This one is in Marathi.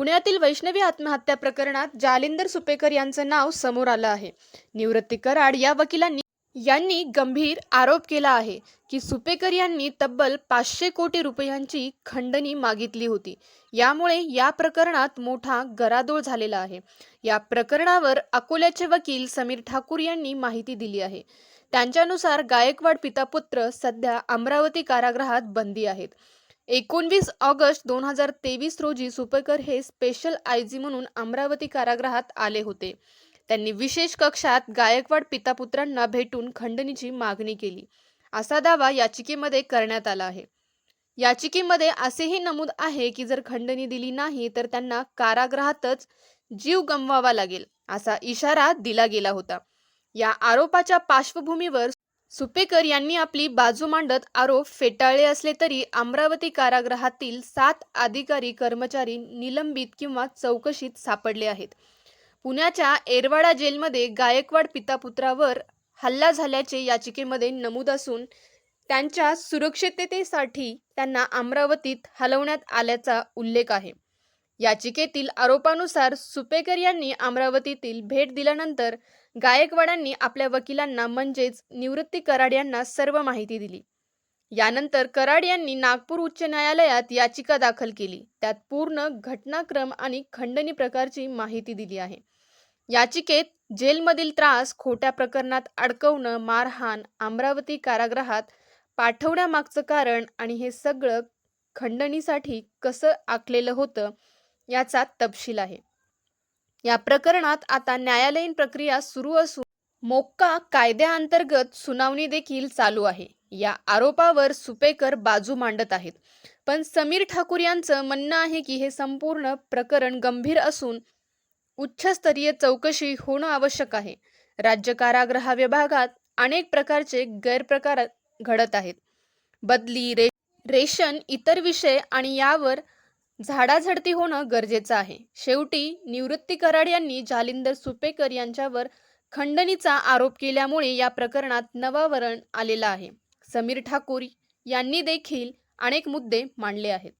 पुण्यातील वैष्णवी आत्महत्या प्रकरणात जालिंदर सुपेकर यांचं नाव समोर आलं आहे. निवृत्ती कराड या वकिलांनी यांनी गंभीर आरोप केला आहे की सुपेकर यांनी तब्बल पाचशे कोटी रुपयांची खंडणी मागितली होती. यामुळे या प्रकरणात मोठा गरादोळ झालेला आहे. या प्रकरणावर अकोल्याचे वकील समीर ठाकूर यांनी माहिती दिली आहे. त्यांच्यानुसार गायकवाड पिता पुत्र सध्या अमरावती कारागृहात बंदी आहेत. एकोणवीस ऑगस्ट दोन हजार तेवीस रोजी सुपेकर हे स्पेशल आयजी म्हणून अमरावती कारागृहात आले होते. त्यांनी विशेष कक्षात गायकवाड पितापुत्रांना भेटून खंडणीची मागणी केली. असा दावा याचिकेमध्ये करण्यात आला आहे. याचिकेमध्ये असेही नमूद आहे की जर खंडणी दिली नाही तर त्यांना कारागृहातच जीव गमवावा लागेल असा इशारा दिला गेला होता. या आरोपाच्या पार्श्वभूमीवर सुपेकर यांनी आपली बाजू मांडत आरोप फेटाळले असले तरी अमरावती कारागृहातील सात अधिकारी कर्मचारी निलंबित किंवा चौकशीत सापडले आहेत. पुण्याच्या एरवाडा जेलमध्ये गायकवाड पितापुत्रावर हल्ला झाल्याचे याचिकेमध्ये नमूद असून त्यांच्या सुरक्षिततेसाठी त्यांना अमरावतीत हलवण्यात आल्याचा उल्लेख आहे. याचिकेतील आरोपानुसार सुपेकर यांनी अमरावतीतील भेट दिल्यानंतर गायकवाडांनी आपल्या वकिलांना म्हणजेच निवृत्ती कराड यांना सर्व माहिती दिली. यानंतर कराड यांनी नागपूर उच्च न्यायालयात याचिका दाखल केली. त्यात पूर्ण घटनाक्रम आणि खंडणी प्रकारची माहिती दिली आहे. याचिकेत जेलमधील त्रास खोट्या प्रकरणात अडकवणं मारहाण अमरावती कारागृहात पाठवण्यामागचं कारण आणि हे सगळं खंडणीसाठी कसं आखलेलं होतं याचा तपशील आहे. या प्रकरणात आता न्यायालयीन प्रक्रिया सुरू असून मोक्का कायद्याअंतर्गत सुनावणी देखील चालू आहे. या आरोपावर सुपेकर बाजू मांडत आहेत. पण समीर ठाकूर यांचं म्हणणं आहे की हे संपूर्ण प्रकरण गंभीर असून उच्चस्तरीय चौकशी होणं आवश्यक आहे. राज्य कारागृह विभागात अनेक प्रकारचे गैरप्रकार घडत आहेत. बदली रे रेशन इतर विषय आणि यावर झाडाझडती होणं गरजेचं आहे. शेवटी निवृत्ती कराड यांनी जालिंदर सुपेकर यांच्यावर खंडणीचा आरोप केल्यामुळे या प्रकरणात नवावरण आलेलं आहे. समीर ठाकूर यांनी देखील अनेक मुद्दे मांडले आहेत.